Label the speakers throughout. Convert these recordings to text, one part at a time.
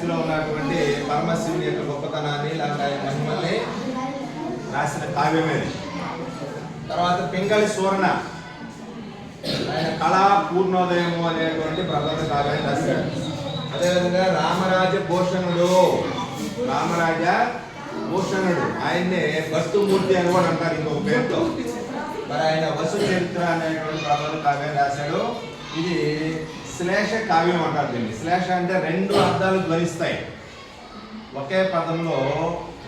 Speaker 1: శ్రీకాళహస్తిలో ఉన్నటువంటి పరమశివుని యొక్క గొప్పతనాన్ని లేకపోతే ఆయన మహిమల్ని రాసిన కావ్యమేది తర్వాత పింగళి సూరణ ఆయన కళా పూర్ణోదయము అనేటువంటి ప్రధాన కావ్యాన్ని రాశాడు. అదేవిధంగా రామరాజ భూషణుడు. రామరాజ భూషణుడు. ఆయన్నే భక్తుమూర్తి అని కూడా అంటారు ఇంకొక పేరుతో. మరి ఆయన వసు చరిత్ర అనేటువంటి ప్రధాన కావ్యాన్ని రాశాడు. ఇది శ్లేష కావ్యం అంటారు దీన్ని. శ్లేష అంటే రెండు అర్థాలు ధ్వనిస్తాయి. ఒకే పదంలో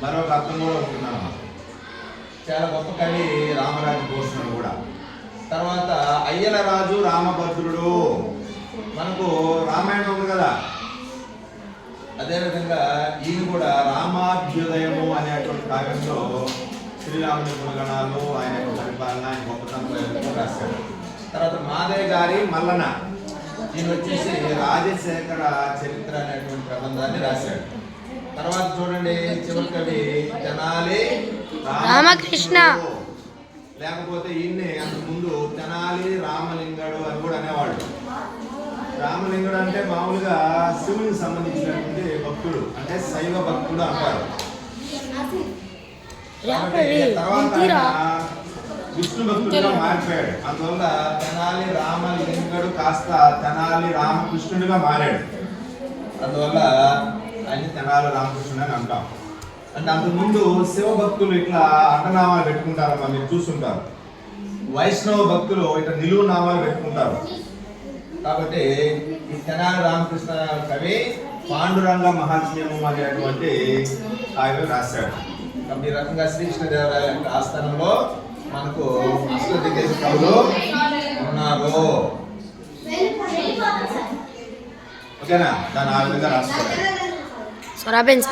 Speaker 1: మరొక అర్థం కూడా ఉంటుందన్నమాట చాలా గొప్ప కవి రామరాజు భూషణుడు కూడా. తర్వాత అయ్యల రాజు రామభద్రుడు. మనకు రామాయణం ఉంది కదా. అదేవిధంగా ఈయన కూడా రామాభ్యుదయము అనేటువంటి కావ్యంలో శ్రీరాముని గుణగణాలు ఆయన యొక్క పరిపాలన ఆయన గొప్పతనం రాశాడు. తర్వాత మాదయ్య గారి మల్లన. ఈయన వచ్చేసి రాజశేఖర చరిత్ర అనేటువంటి ప్రబంధాన్ని రాశాడు. తర్వాత చూడండి చివరి కవి తెనాలి
Speaker 2: రామకృష్ణ.
Speaker 1: లేకపోతే ఈయన్ని అంతకు ముందు తెనాలి రామలింగడు అని కూడా అనేవాడు రామలింగుడు అంటే మామూలుగా శివునికి సంబంధించినటువంటి భక్తుడు అంటే శైవ భక్తుడు అంటారు. తర్వాత ఆయన విష్ణు భక్తుడిగా మారిపోయాడు. అందువల్ల తెనాలి రామలింగడు కాస్త తెనాలి రామకృష్ణుడిగా మారాడు. అందువల్ల ఆయన తెనాలి రామకృష్ణుడు అని అంటాం. అంటే అంతకుముందు శివ భక్తులు ఇట్లా అడ్డనామాలు పెట్టుకుంటారమ్మా మీరు చూస్తుంటారు. వైష్ణవ భక్తులు ఇట్లా నిలువు నామాలు పెట్టుకుంటారు. కాబట్టి ఈ తెనాలి రామకృష్ణ కవి పాండురంగ మహాత్మ్యము అనేటువంటి కావ్యం రాశాడు. ఈ రకంగా శ్రీకృష్ణదేవరాయ ఆస్థానంలో మనకు అష్టదిగ్గజ కవులు ఉన్నారు. ఓకేనా? దాని ఆ విధంగా రాసుకోవాలి
Speaker 2: సొరాబెన్